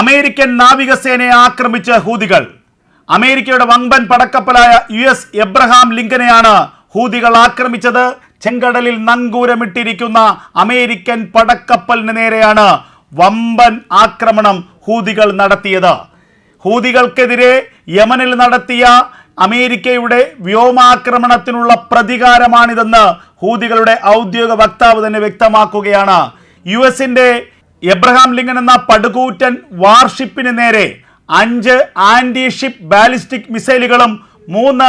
American നാവികസേനയെ ആക്രമിച്ച ഹൂതികൾ. അമേരിക്കയുടെ വമ്പൻ പടക്കപ്പലായ യു എസ് എബ്രഹാം ലിങ്കനെയാണ് ഹൂതികൾ ആക്രമിച്ചത്. ചെങ്കടലിൽ നങ്കൂരമിട്ടിരിക്കുന്ന അമേരിക്കൻ പടക്കപ്പലിന് നേരെയാണ് വമ്പൻ ആക്രമണം ഹൂതികൾ നടത്തിയത്. ഹൂതികൾക്കെതിരെ യമനിൽ നടത്തിയ അമേരിക്കയുടെ വ്യോമാക്രമണത്തിനുള്ള പ്രതികാരമാണിതെന്ന് ഹൂതികളുടെ ഔദ്യോഗിക വക്താവ് തന്നെ വ്യക്തമാക്കുകയാണ്. യു എസിന്റെ എബ്രഹാം ലിങ്കൻ എന്ന പടുകൂറ്റൻ വാർഷിപ്പിന് നേരെ അഞ്ച് ആന്റി ഷിപ്പ് ബാലിസ്റ്റിക് മിസൈലുകളും മൂന്ന്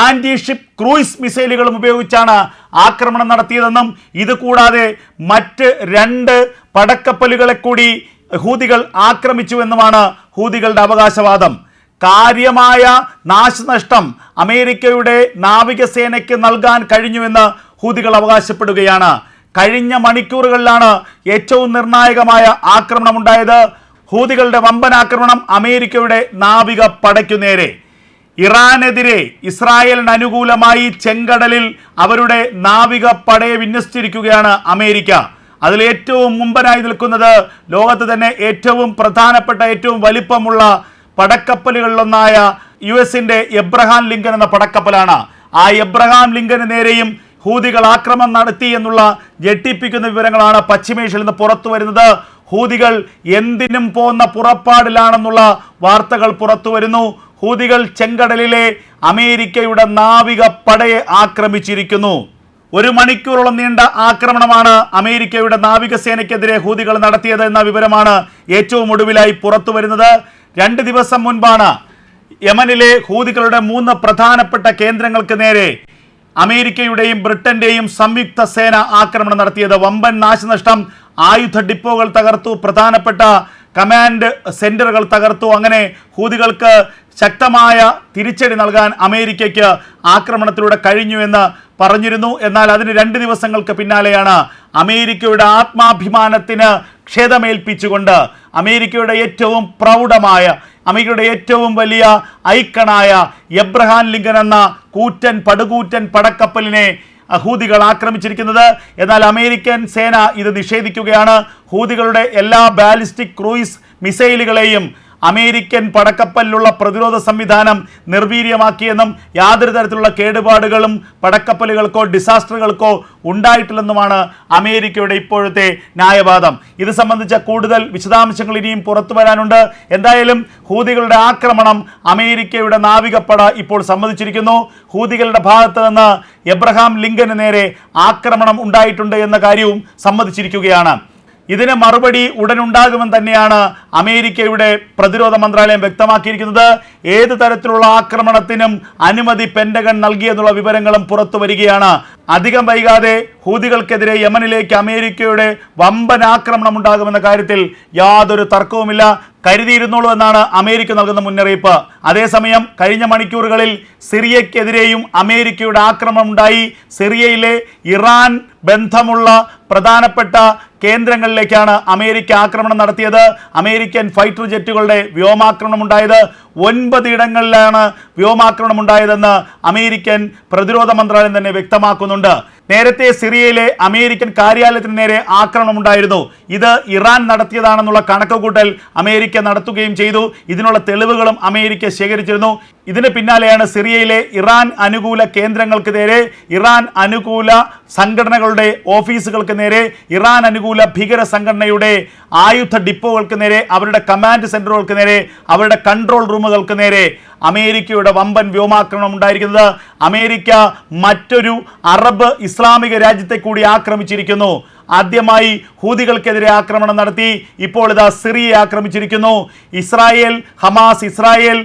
ആന്റി ഷിപ്പ് ക്രൂയിസ് മിസൈലുകളും ഉപയോഗിച്ചാണ് ആക്രമണം നടത്തിയതെന്നും ഇത് കൂടാതെ മറ്റ് രണ്ട് പടക്കപ്പലുകളെ കൂടി ഹൂതികൾ ആക്രമിച്ചുവെന്നുമാണ് ഹൂതികളുടെ അവകാശവാദം. കാര്യമായ നാശനഷ്ടം അമേരിക്കയുടെ നാവികസേനയ്ക്ക് നൽകാൻ കഴിഞ്ഞുവെന്ന് ഹൂതികൾ അവകാശപ്പെടുകയാണ്. കഴിഞ്ഞ മണിക്കൂറുകളിലാണ് ഏറ്റവും നിർണായകമായ ആക്രമണമുണ്ടായത്. ഹൂതികളുടെ വമ്പനാക്രമണം അമേരിക്കയുടെ നാവിക പടയ്ക്കു നേരെ. ഇറാനെതിരെ ഇസ്രായേലിന് അനുകൂലമായി ചെങ്കടലിൽ അവരുടെ നാവിക പടയെ വിന്യസിച്ചിരിക്കുകയാണ് അമേരിക്ക. അതിൽ ഏറ്റവും മുമ്പനായി നിൽക്കുന്നത് ലോകത്ത് തന്നെ ഏറ്റവും പ്രധാനപ്പെട്ട ഏറ്റവും വലിപ്പമുള്ള പടക്കപ്പലുകളിലൊന്നായ യു എസിന്റെ എബ്രഹാം ലിങ്കൻ എന്ന പടക്കപ്പലാണ്. ആ എബ്രഹാം ലിങ്കന് നേരെയും ഹൂതികൾ ആക്രമണം നടത്തി എന്നുള്ള ഞെട്ടിപ്പിക്കുന്ന വിവരങ്ങളാണ് പശ്ചിമേഷ്യയിൽ നിന്ന് പുറത്തു വരുന്നത്. ഹൂതികൾ എന്തിനും പോകുന്ന പുറപ്പാടിലാണെന്നുള്ള വാർത്തകൾ പുറത്തു വരുന്നു. ഹൂതികൾ ചെങ്കടലിലെ അമേരിക്കയുടെ നാവിക പടയെ ആക്രമിച്ചിരിക്കുന്നു. ഒരു മണിക്കൂറോളം നീണ്ട ആക്രമണമാണ് അമേരിക്കയുടെ നാവികസേനയ്ക്കെതിരെ ഹൂതികൾ നടത്തിയത് എന്ന വിവരമാണ് ഏറ്റവും ഒടുവിലായി പുറത്തു വരുന്നത്. രണ്ട് ദിവസം മുൻപാണ് യമനിലെ ഹൂതികളുടെ മൂന്ന് പ്രധാനപ്പെട്ട കേന്ദ്രങ്ങൾക്ക് നേരെ അമേരിക്കയുടെയും ബ്രിട്ടന്റെയും സംയുക്ത സേന ആക്രമണം നടത്തിയത് വമ്പൻ നാശനഷ്ടം ആയുധ ഡിപ്പോകൾ തകർത്തു പ്രധാനപ്പെട്ട കമാൻഡ് സെന്ററുകൾ തകർത്തു. അങ്ങനെ ഹൂതികൾക്ക് ശക്തമായ തിരിച്ചടി നൽകാൻ അമേരിക്കയ്ക്ക് ആക്രമണത്തിലൂടെ കഴിഞ്ഞു എന്ന് പറഞ്ഞിരുന്നു. എന്നാൽ അതിന് രണ്ട് ദിവസങ്ങൾക്ക് പിന്നാലെയാണ് അമേരിക്കയുടെ ആത്മാഭിമാനത്തിന് ക്ഷതമേൽപ്പിച്ചുകൊണ്ട് അമേരിക്കയുടെ ഏറ്റവും പ്രൗഢമായ അമേരിക്കയുടെ ഏറ്റവും വലിയ ഐക്കണായ എബ്രഹാം ലിങ്കൻ എന്ന കൂറ്റൻ പടുകൂറ്റൻ പടക്കപ്പലിനെ ഹൂതികൾ ആക്രമിച്ചിരിക്കുന്നത്. എന്നാൽ അമേരിക്കൻ സേന ഇത് നിഷേധിക്കുകയാണ്. ഹൂതികളുടെ എല്ലാ ബാലിസ്റ്റിക് ക്രൂയിസ് മിസൈലുകളെയും അമേരിക്കൻ പടക്കപ്പലിലുള്ള പ്രതിരോധ സംവിധാനം നിർവീര്യമാക്കിയെന്നും യാതൊരു തരത്തിലുള്ള കേടുപാടുകളും പടക്കപ്പലുകൾക്കോ ഡിസാസ്റ്ററുകൾക്കോ ഉണ്ടായിട്ടില്ലെന്നുമാണ് അമേരിക്കയുടെ ഇപ്പോഴത്തെ ന്യായവാദം. ഇത് സംബന്ധിച്ച കൂടുതൽ വിശദാംശങ്ങൾ ഇനിയും പുറത്തു വരാനുണ്ട്. എന്തായാലും ഹൂതികളുടെ ആക്രമണം അമേരിക്കയുടെ നാവികപ്പട ഇപ്പോൾ സമ്മതിച്ചിരിക്കുന്നു. ഹൂതികളുടെ ഭാഗത്ത് നിന്ന് എബ്രഹാം ലിങ്കന് നേരെ ആക്രമണം ഉണ്ടായിട്ടുണ്ട് എന്ന കാര്യവും സമ്മതിച്ചിരിക്കുകയാണ്. ഇതിന് മറുപടി ഉടനുണ്ടാകുമെന്ന് തന്നെയാണ് അമേരിക്കയുടെ പ്രതിരോധ മന്ത്രാലയം വ്യക്തമാക്കിയിരിക്കുന്നത്. ഏത് തരത്തിലുള്ള ആക്രമണത്തിനും അനുമതി പെൻഡഗൺ നൽകിയെന്നുള്ള വിവരങ്ങളും പുറത്തു വരികയാണ്. അധികം വൈകാതെ ഹൂതികൾക്കെതിരെ യമനിലേക്ക് അമേരിക്കയുടെ വമ്പൻ ആക്രമണം ഉണ്ടാകുമെന്ന കാര്യത്തിൽ യാതൊരു തർക്കവുമില്ല. കരുതിയിരുന്നുള്ളൂ എന്നാണ് അമേരിക്ക നൽകുന്ന മുന്നറിയിപ്പ്. അതേസമയം കഴിഞ്ഞ മണിക്കൂറുകളിൽ സിറിയക്കെതിരെയും അമേരിക്കയുടെ ആക്രമണം ഉണ്ടായി. സിറിയയിലെ ഇറാൻ ബന്ധമുള്ള പ്രധാനപ്പെട്ട കേന്ദ്രങ്ങളിലേക്കാണ് അമേരിക്ക ആക്രമണം നടത്തിയത്. അമേരിക്കൻ ഫൈറ്റർ ജെറ്റുകളുടെ വ്യോമാക്രമണം ഉണ്ടായത്. ഒൻപത് ഇടങ്ങളിലാണ് വ്യോമാക്രമണം ഉണ്ടായതെന്ന് അമേരിക്കൻ പ്രതിരോധ മന്ത്രാലയം തന്നെ വ്യക്തമാക്കുന്നുണ്ട്. നേരത്തെ സിറിയയിലെ അമേരിക്കൻ കാര്യാലയത്തിന് നേരെ ആക്രമണം ഉണ്ടായിരുന്നു. ഇത് ഇറാൻ നടത്തിയതാണെന്നുള്ള കണക്കുകൂട്ടൽ അമേരിക്ക നടത്തുകയും ചെയ്തു. ഇതിനുള്ള തെളിവുകളും അമേരിക്ക ശേഖരിച്ചിരുന്നു. ഇതിന് പിന്നാലെയാണ് സിറിയയിലെ ഇറാൻ അനുകൂല കേന്ദ്രങ്ങൾക്ക് നേരെ ഇറാൻ അനുകൂല സംഘടനകളുടെ ഓഫീസുകൾക്ക് നേരെ ഇറാൻ അനുകൂല ഭീകര സംഘടനയുടെ ആയുധ ഡിപ്പോകൾക്ക് നേരെ അവരുടെ കമാൻഡ് സെന്ററുകൾക്ക് നേരെ അവരുടെ കൺട്രോൾ റൂമുകൾക്ക് നേരെ അമേരിക്കയുടെ വമ്പൻ വ്യോമാക്രമണം ഉണ്ടായിരിക്കുന്നത്. അമേരിക്ക മറ്റൊരു അറബ് ഇസ്ലാമിക രാജ്യത്തെ കൂടി ആക്രമിച്ചിരിക്കുന്നു. ആദ്യമായി ഹൂതികൾക്കെതിരെ ആക്രമണം നടത്തി. ഇപ്പോൾ ഇതാ സിറിയെ ആക്രമിച്ചിരിക്കുന്നു. ഇസ്രായേൽ ഹമാസ് ഇസ്രായേൽ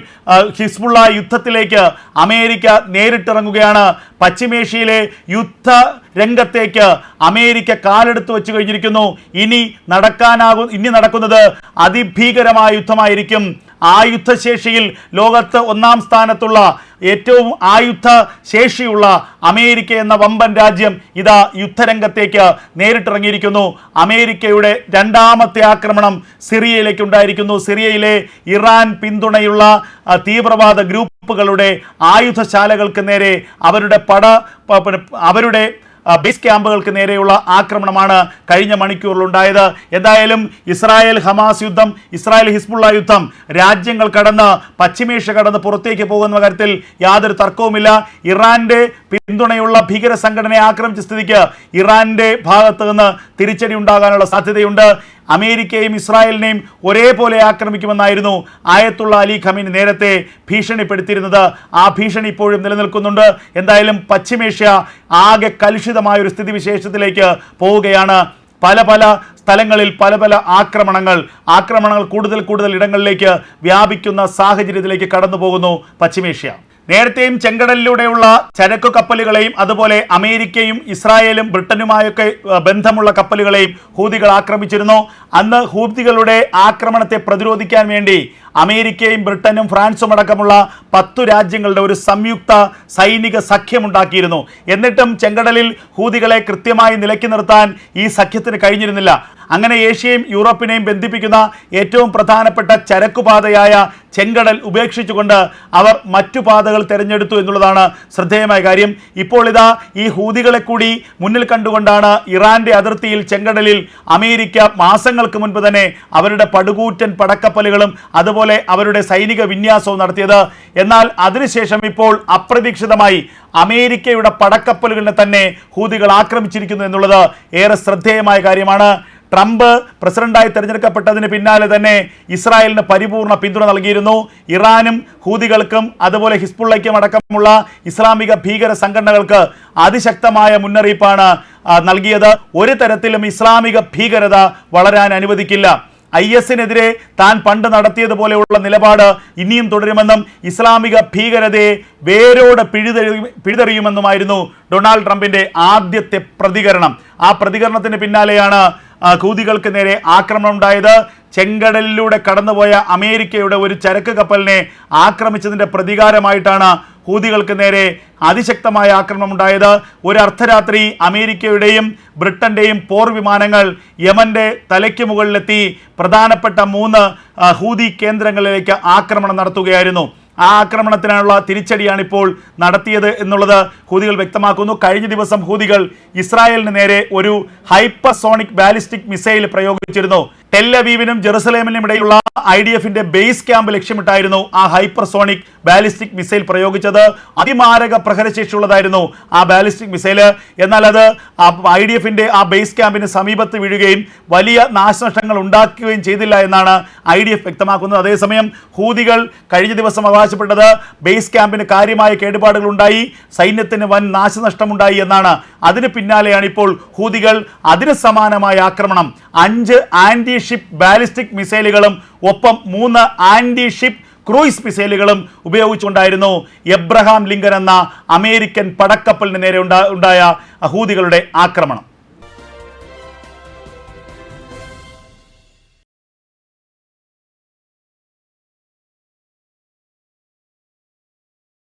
ഹിസ്ബുള്ള യുദ്ധത്തിലേക്ക് അമേരിക്ക നേരിട്ടിറങ്ങുകയാണ്. പശ്ചിമേഷ്യയിലെ യുദ്ധ രംഗത്തേക്ക് അമേരിക്ക കാലെടുത്ത് വെച്ച് കഴിഞ്ഞിരിക്കുന്നു. ഇനി നടക്കാനാകും ഇനി നടക്കുന്നത് അതിഭീകരമായ യുദ്ധമായിരിക്കും. ആയുധശേഷിയിൽ ലോകത്ത് ഒന്നാം സ്ഥാനത്തുള്ള ഏറ്റവും ആയുധ ശേഷിയുള്ള അമേരിക്ക എന്ന വമ്പൻ രാജ്യം ഇതാ യുദ്ധരംഗത്തേക്ക് നേരിട്ടിറങ്ങിയിരിക്കുന്നു. അമേരിക്കയുടെ രണ്ടാമത്തെ ആക്രമണം സിറിയയിലേക്ക് ഉണ്ടായിരിക്കുന്നു സിറിയയിലെ ഇറാൻ പിന്തുണയുള്ള തീവ്രവാദ ഗ്രൂപ്പുകളുടെ ആയുധശാലകൾക്ക് നേരെ അവരുടെ പട അവരുടെ ബേസ് ക്യാമ്പുകൾക്ക് നേരെയുള്ള ആക്രമണമാണ് കഴിഞ്ഞ മണിക്കൂറിലുണ്ടായത്. എന്തായാലും ഇസ്രായേൽ ഹമാസ് യുദ്ധം ഇസ്രായേൽ ഹിസ്ബുള്ള യുദ്ധം രാജ്യങ്ങൾ കടന്ന് പശ്ചിമേഷ്യ കടന്ന് പുറത്തേക്ക് പോകുന്ന കാര്യത്തിൽ യാതൊരു തർക്കവുമില്ല. ഇറാന്റെ പിന്തുണയുള്ള ഭീകര സംഘടനയെ ആക്രമിച്ച സ്ഥിതിക്ക് ഇറാന്റെ ഭാഗത്ത് നിന്ന് തിരിച്ചടി ഉണ്ടാകാനുള്ള സാധ്യതയുണ്ട്. അമേരിക്കയും ഇസ്രായേലിനെയും ഒരേപോലെ ആക്രമിക്കുമെന്നായിരുന്നു ആയത്തുള്ള അലി ഖമീൻ നേരത്തെ ഭീഷണിപ്പെടുത്തിയിരുന്നത്. ആ ഭീഷണി ഇപ്പോഴും നിലനിൽക്കുന്നുണ്ട്. എന്തായാലും പശ്ചിമേഷ്യ ആകെ കലുഷിതമായ ഒരു സ്ഥിതിവിശേഷത്തിലേക്ക് പോവുകയാണ്. പല പല സ്ഥലങ്ങളിൽ പല പല ആക്രമണങ്ങൾ. ആക്രമണങ്ങൾ കൂടുതൽ കൂടുതൽ ഇടങ്ങളിലേക്ക് വ്യാപിക്കുന്ന സാഹചര്യത്തിലേക്ക് കടന്നു പോകുന്നു പശ്ചിമേഷ്യ. നേരത്തെയും ചെങ്കടലിലൂടെയുള്ള ചരക്കു കപ്പലുകളെയും അതുപോലെ അമേരിക്കയും ഇസ്രായേലും ബ്രിട്ടനുമായൊക്കെ ബന്ധമുള്ള കപ്പലുകളെയും ഹൂതികൾ ആക്രമിച്ചിരുന്നു. അന്ന് ഹൂതികളുടെ ആക്രമണത്തെ പ്രതിരോധിക്കാൻ വേണ്ടി അമേരിക്കയും ബ്രിട്ടനും ഫ്രാൻസും അടക്കമുള്ള പത്തു രാജ്യങ്ങളുടെ ഒരു സംയുക്ത സൈനിക സഖ്യമുണ്ടാക്കിയിരുന്നു. എന്നിട്ടും ചെങ്കടലിൽ ഹൂതികളെ കൃത്യമായി നിലയ്ക്ക് നിർത്താൻ ഈ സഖ്യത്തിന് കഴിഞ്ഞിരുന്നില്ല. അങ്ങനെ ഏഷ്യയും യൂറോപ്പിനെയും ബന്ധിപ്പിക്കുന്ന ഏറ്റവും പ്രധാനപ്പെട്ട ചരക്കുപാതയായ ചെങ്കടൽ ഉപേക്ഷിച്ചുകൊണ്ട് അവർ മറ്റു പാതകൾ തിരഞ്ഞെടുത്തു എന്നുള്ളതാണ് ശ്രദ്ധേയമായ കാര്യം. ഇപ്പോൾ ഇതാ ഈ ഹൂതികളെ കൂടി മുന്നിൽ കണ്ടുകൊണ്ടാണ് ഇറാന്റെ അതിർത്തിയിൽ ചെങ്കടലിൽ അമേരിക്ക മാസങ്ങൾക്ക് മുൻപ് തന്നെ അവരുടെ പടുകൂറ്റൻ പടക്കപ്പലുകളും അതുപോലെ അവരുടെ സൈനിക വിന്യാസവും നടത്തിയത്. എന്നാൽ അതിനുശേഷം ഇപ്പോൾ അപ്രതീക്ഷിതമായി അമേരിക്കയുടെ പടക്കപ്പലുകളിനെ തന്നെ ഹൂതികൾ ആക്രമിച്ചിരിക്കുന്നു എന്നുള്ളത് ഏറെ ശ്രദ്ധേയമായ കാര്യമാണ്. ട്രംപ് പ്രസിഡന്റായി തെരഞ്ഞെടുക്കപ്പെട്ടതിന് പിന്നാലെ തന്നെ ഇസ്രായേലിന് പരിപൂർണ പിന്തുണ നൽകിയിരുന്നു. ഇറാനും ഹൂതികൾക്കും അതുപോലെ ഹിസ്ബുള്ളയ്ക്കും അടക്കമുള്ള ഇസ്ലാമിക ഭീകര സംഘടനകൾക്ക് അതിശക്തമായ മുന്നറിയിപ്പാണ് നൽകിയത്. ഒരു തരത്തിലും ഇസ്ലാമിക ഭീകരത വളരാൻ അനുവദിക്കില്ല. ഐ എസിനെതിരെ താൻ പണ്ട് നടത്തിയതുപോലെയുള്ള നിലപാട് ഇനിയും തുടരുമെന്നും ഇസ്ലാമിക ഭീകരതയെ വേരോടെ പിഴുതെറി പിഴുതെറിയുമെന്നുമായിരുന്നു ഡൊണാൾഡ് ട്രംപിന്റെ ആദ്യത്തെ പ്രതികരണം. ആ പ്രതികരണത്തിന് പിന്നാലെയാണ് ഹൂതികൾക്ക് നേരെ ആക്രമണം ഉണ്ടായത്. ചെങ്കടലിലൂടെ കടന്നുപോയ അമേരിക്കയുടെ ഒരു ചരക്ക് കപ്പലിനെ ആക്രമിച്ചതിന്റെ പ്രതികാരമായിട്ടാണ് ഹൂതികൾക്ക് നേരെ അതിശക്തമായ ആക്രമണം ഉണ്ടായത്. ഒരു അർദ്ധരാത്രി അമേരിക്കയുടെയും ബ്രിട്ടന്റെയും പോർ വിമാനങ്ങൾ യമന്റെ തലയ്ക്ക് മുകളിലെത്തി. പ്രധാനപ്പെട്ട മൂന്ന് ഹൂതി കേന്ദ്രങ്ങളിലേക്ക് ആക്രമണം നടത്തുകയായിരുന്നു. ആ ആക്രമണത്തിനുള്ള തിരിച്ചടിയാണ് ഇപ്പോൾ നടത്തിയത് എന്നുള്ളത് ഹൂതികൾ വ്യക്തമാക്കുന്നു. കഴിഞ്ഞ ദിവസം ഹൂതികൾ ഇസ്രായേലിന് നേരെ ഒരു ഹൈപ്പർസോണിക് ബാലിസ്റ്റിക് മിസൈൽ പ്രയോഗിച്ചിരുന്നു. ടെല്ലവീവിനും ജെറുസലേമിനും ഇടയിലുള്ള ഐ ഡി എഫിന്റെ ബേസ് ക്യാമ്പ് ലക്ഷ്യമിട്ടായിരുന്നു ആ ഹൈപ്പർസോണിക് ബാലിസ്റ്റിക് മിസൈൽ പ്രയോഗിച്ചത് അതിമാരക പ്രഹരശേഷിയുള്ളതായിരുന്നു ആ ബാലിസ്റ്റിക് മിസൈൽ എന്നാൽ അത് ഐ ഡി എഫിന്റെ ആ ബേസ് ക്യാമ്പിന് സമീപത്ത് വീഴുകയും വലിയ നാശനഷ്ടങ്ങൾ ഉണ്ടാക്കുകയും ചെയ്തില്ല എന്നാണ് ഐ ഡി എഫ് വ്യക്തമാക്കുന്നത്. അതേസമയം ഹൂതികൾ കഴിഞ്ഞ ദിവസം അവകാശപ്പെട്ടത് ബേസ് ക്യാമ്പിന് കാര്യമായ കേടുപാടുകൾ ഉണ്ടായി സൈന്യത്തിന് വൻ നാശനഷ്ടമുണ്ടായി എന്നാണ്. അതിന് പിന്നാലെയാണ് ഇപ്പോൾ ഹൂതികൾ അതിന് സമാനമായ ആക്രമണം. അഞ്ച് ആന്റി ഷിപ്പ് ബാലിസ്റ്റിക് മിസൈലുകളും ഒപ്പം മൂന്ന് ആന്റി ഷിപ്പ് ക്രൂയിസ് മിസൈലുകളും ഉപയോഗിച്ചുകൊണ്ടായിരുന്നു എബ്രഹാം ലിങ്കൻ എന്ന അമേരിക്കൻ പടക്കപ്പലിന് നേരെ ഉണ്ടാ- ഉണ്ടായ ഹൂതികളുടെ ആക്രമണം.